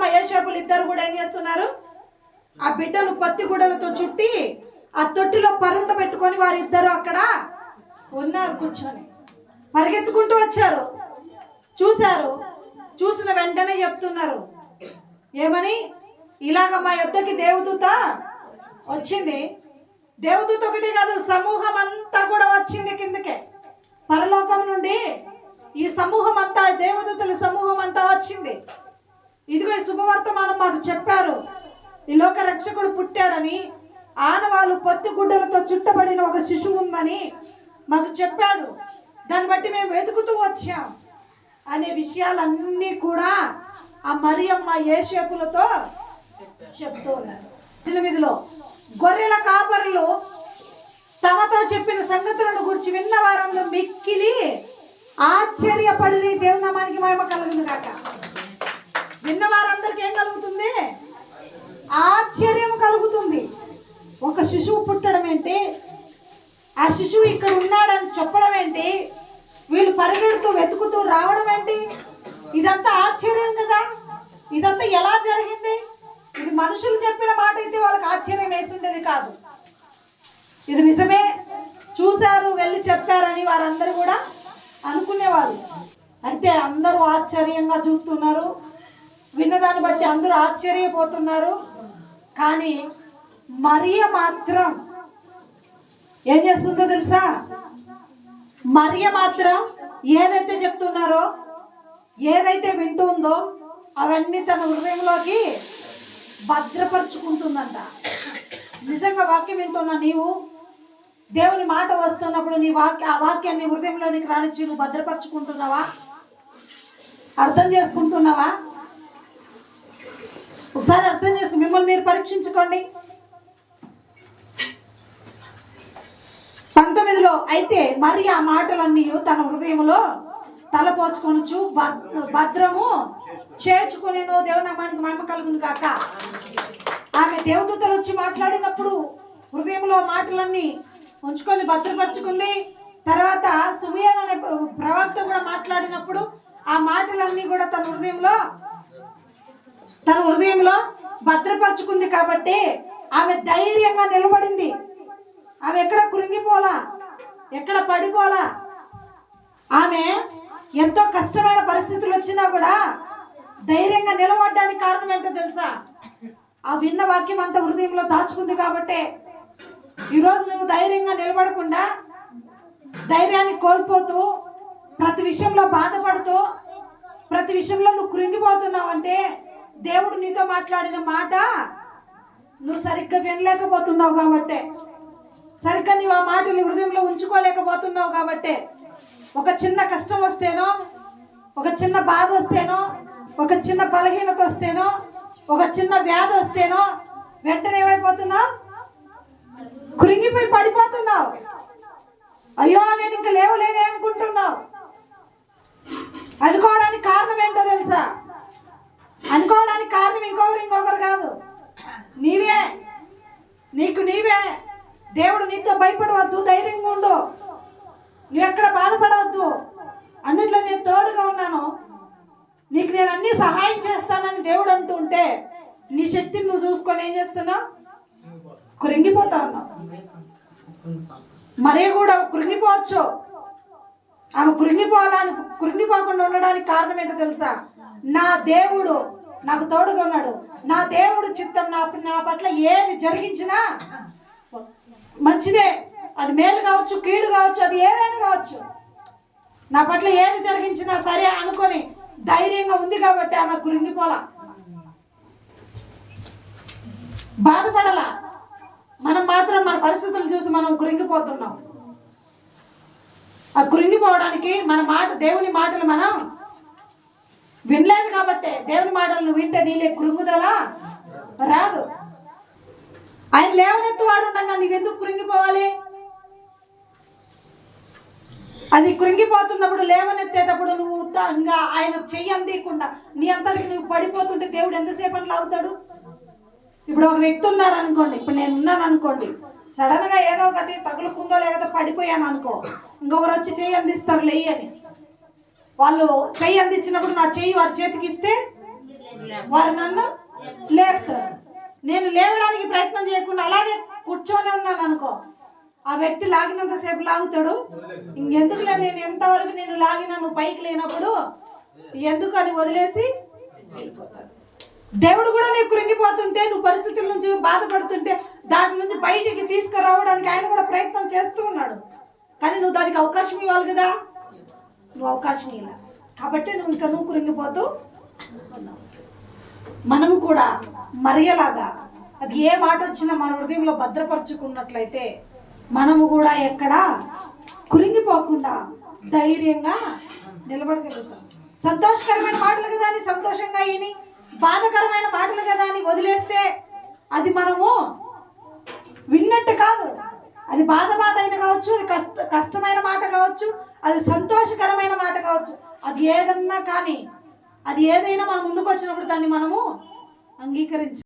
మరియమ్మ ఏషాపులు ఇద్దరు కూడా ఏం చేస్తున్నారు? ఆ బిడ్డను పత్తి గుడలతో చుట్టి ఆ తొట్టిలో పరుండ పెట్టుకొని వారిద్దరు అక్కడ ఉన్నారు కూర్చొని. పరిగెత్తుకుంటూ వచ్చారు. చూశారు. చూసిన వెంటనే చెప్తున్నారు. ఏమని? ఇలాగ మా యొద్దకి దేవదూత వచ్చింది. దేవదూత ఒకటి కాదు సమూహం అంతా కూడా వచ్చింది కిందకే. పరలోకం నుండి ఈ సమూహం అంతా దేవదూతల సమూహం అంతా వచ్చింది. ఇదిగో శుభవర్తమానం మాకు చెప్పారు. ఈ లోక రక్షకుడు పుట్టాడని ఆనవాళ్ళు పొత్తి గుడ్డలతో చుట్టబడిన ఒక శిశువు ఉందని మాకు చెప్పాడు. దాన్ని బట్టి మేము వెతుకుతూ వచ్చాం. అనే విషయాలన్నీ కూడా ఆ మరియమ్మ ఏషేపులతో చెప్తూ ఉన్నారు. ఎనిమిదిలో గొర్రెల కాపరులు తమతో చెప్పిన సంగతులను గురించి విన్న వారందరూ మిక్కిలి ఆశ్చర్యపడి దేవునామానికి మహిమ కలుగును కాక విన్న వారందరికీ ఏం కలుగుతుంది? ఆశ్చర్యం కలుగుతుంది. ఒక శిశువు పుట్టడం ఏంటి? ఆ శిశువు ఇక్కడ ఉన్నాడని చెప్పడం ఏంటి? వీళ్ళు పరిగెడుతూ వెతుకుతూ రావడం ఏంటి? ఇదంతా ఆశ్చర్యం కదా? ఇదంతా ఎలా జరిగింది? ఇది మనుషులు చెప్పిన మాట అయితే వాళ్ళకి ఆశ్చర్యం వేసుండేది కాదు. ఇది నిజమే. చూశారు వెళ్ళి చెప్పారని వారందరూ కూడా అనుకునేవాళ్ళు. అయితే అందరూ ఆశ్చర్యంగా చూస్తున్నారు. విన్నదాన్ని బట్టి అందరూ ఆశ్చర్యపోతున్నారు. కానీ మరియ మాత్రం ఏం చేస్తుందో తెలుసా? మరియ మాత్రం ఏదైతే చెప్తున్నారో ఏదైతే వింటూ ఉందో అవన్నీ తన హృదయంలోకి భద్రపరుచుకుంటుందంట. నిజంగా వాక్యం వింటున్నా నీవు? దేవుని మాట వస్తున్నప్పుడు నీ వాక్య ఆ వాక్యాన్ని హృదయంలోనికి రానిచ్చి నువ్వు భద్రపరుచుకుంటున్నావా? అర్థం చేసుకుంటున్నావా? ఒకసారి అర్థం చేసి మిమ్మల్ని మీరు పరీక్షించుకోండి. పంతొమ్మిదిలో అయితే మరి ఆ మాటలన్నీ తన హృదయంలో తలపోచుకొనుచు భద్- భద్రము చేర్చుకుని దేవునామానికి మహిమ కలుగును కాక ఆమె దేవదూతలు వచ్చి మాట్లాడినప్పుడు హృదయంలో మాటలన్నీ ఉంచుకొని భద్రపరుచుకుంది. తర్వాత సుమియన్ అనే ప్రవక్త కూడా మాట్లాడినప్పుడు ఆ మాటలన్నీ కూడా తన హృదయంలో తన హృదయంలో భద్రపరుచుకుంది కాబట్టి ఆమె ధైర్యంగా నిలబడింది. ఆమె ఎక్కడ కృంగిపోలా ఎక్కడ పడిపోలా ఆమె ఎంతో కష్టమైన పరిస్థితులు వచ్చినా కూడా ధైర్యంగా నిలబడడానికి కారణం ఏంటో తెలుసా? ఆ విన్న వాక్యం అంత హృదయంలో దాచుకుంది కాబట్టే ఈరోజు నువ్వు ధైర్యంగా నిలబడకుండా ధైర్యాన్ని కోల్పోతూ ప్రతి విషయంలో బాధపడుతూ ప్రతి విషయంలో నువ్వు కృంగిపోతున్నావు అంటే దేవుడు నీతో మాట్లాడిన మాట నువ్వు సరిగ్గా వినలేకపోతున్నావు కాబట్టే. సరిగ్గా నీవు ఆ మాటలు హృదయంలో ఉంచుకోలేకపోతున్నావు కాబట్టే. ఒక చిన్న కష్టం వస్తేనో ఒక చిన్న బాధ వస్తేనో ఒక చిన్న బలహీనత వస్తేనో ఒక చిన్న వ్యాధి వస్తేనో వెంటనే ఏమైపోతున్నావు? కృంగిపోయి పడిపోతున్నావు. అయ్యో నేను ఇంకా లేవలేనే అనుకుంటున్నావు. అనుకోవడానికి కారణం ఏంటో తెలుసా? అనుకోవడానికి కారణం ఇంకొకరు ఇంకొకరు కాదు. నీవే. నీకు నీవే. దేవుడు నీతో భయపడవద్దు ధైర్యంగా ఉండు. నువ్వు ఎక్కడ బాధపడవద్దు. అన్నిట్లో నేను తోడుగా ఉన్నాను. నీకు నేను అన్ని సహాయం చేస్తానని దేవుడు అంటూ ఉంటే నీ శక్తిని నువ్వు చూసుకొని ఏం చేస్తున్నావు? కృంగిపోతా ఉన్నావు. మరీ కూడా కృంగిపోవచ్చు ఆమె కృంగిపోవాలని కృంగిపోకుండా ఉండడానికి కారణం ఏంటో తెలుసా? నా దేవుడు నాకు తోడుగా ఉన్నాడు. నా దేవుడు చిత్తం నా నా పట్ల ఏది జరిగించినా మంచిదే. అది మేలు కావచ్చు కీడు కావచ్చు అది ఏదైనా కావచ్చు. నా పట్ల ఏది జరిగించినా సరే అనుకొని ధైర్యంగా ఉంది కాబట్టి ఆమె కురింగిపోలా బాధపడలా. మనం మాత్రం మన పరిస్థితులు చూసి మనం కురింగిపోతున్నాం ఆ కురింగిపోవడానికి మన మాట దేవుని మాటలు మనం వినలేదు కాబట్టి దేవుని మాటలు నువ్వు వింటే నీలే కృంగుదల? రాదు. ఆయన లేవనెత్తు వాడు ఉండగా నీవెందుకు కృంగిపోవాలి? అది కృంగిపోతున్నప్పుడు లేవనెత్తేటప్పుడు నువ్వు ఇంకా ఆయన చెయ్యి అందీయకుండా నీ అంతటికి నువ్వు పడిపోతుంటే దేవుడు ఎంతసేపటి లాగుతాడు ఇప్పుడు ఒక వ్యక్తి ఉన్నారు అనుకోండి ఇప్పుడు నేను ఉన్నాను అనుకోండి సడన్గా ఏదో ఒకటి తగులుకుందో లేకపోతే పడిపోయాను అనుకో ఇంకొకరు వచ్చి చెయ్యి అందిస్తారు లేయని అని. వాళ్ళు చెయ్యి అందించినప్పుడు నా చెయ్యి వారి చేతికి ఇస్తే వారు నన్ను లేపుతారు. నేను లేవడానికి ప్రయత్నం చేయకుండా అలాగే కూర్చొని ఉన్నాను అనుకో. ఆ వ్యక్తి లాగినంత సేపు లాగుతాడు. ఇంకెందుకులే నేను ఎంతవరకు నేను లాగినా నువ్వు పైకి లేనప్పుడు? ఎందుకు అని వదిలేసి వెళ్ళిపోతాడు. దేవుడు కూడా నీకు కృంగిపోతుంటే నువ్వు పరిస్థితుల నుంచి బాధపడుతుంటే దాని నుంచి బయటికి తీసుకురావడానికి ఆయన కూడా ప్రయత్నం చేస్తూ ఉన్నాడు. కానీ నువ్వు దానికి అవకాశం ఇవ్వాలి కదా? నువ్వు అవకాశం ఇలా కాబట్టి నువ్వు ఇంకా నువ్వు కురింగిపోతూ మనము కూడా మరియలాగా అది ఏ మాట వచ్చినా మన హృదయంలో భద్రపరుచుకున్నట్లయితే మనము కూడా ఎక్కడ కురింగిపోకుండా ధైర్యంగా నిలబడగలుగుతాం. సంతోషకరమైన మాటలు కదా అని సంతోషంగా విని బాధకరమైన మాటలు కదా అని వదిలేస్తే అది మనము విన్నట్టు కాదు. అది బాధ మాట అయినా కావచ్చు అది కష్ట కష్టమైన మాట కావచ్చు అది సంతోషకరమైన మాట కావచ్చు అది ఏదన్నా కానీ అది ఏదైనా మన ముందుకు వచ్చినప్పుడు దాన్ని మనము అంగీకరించి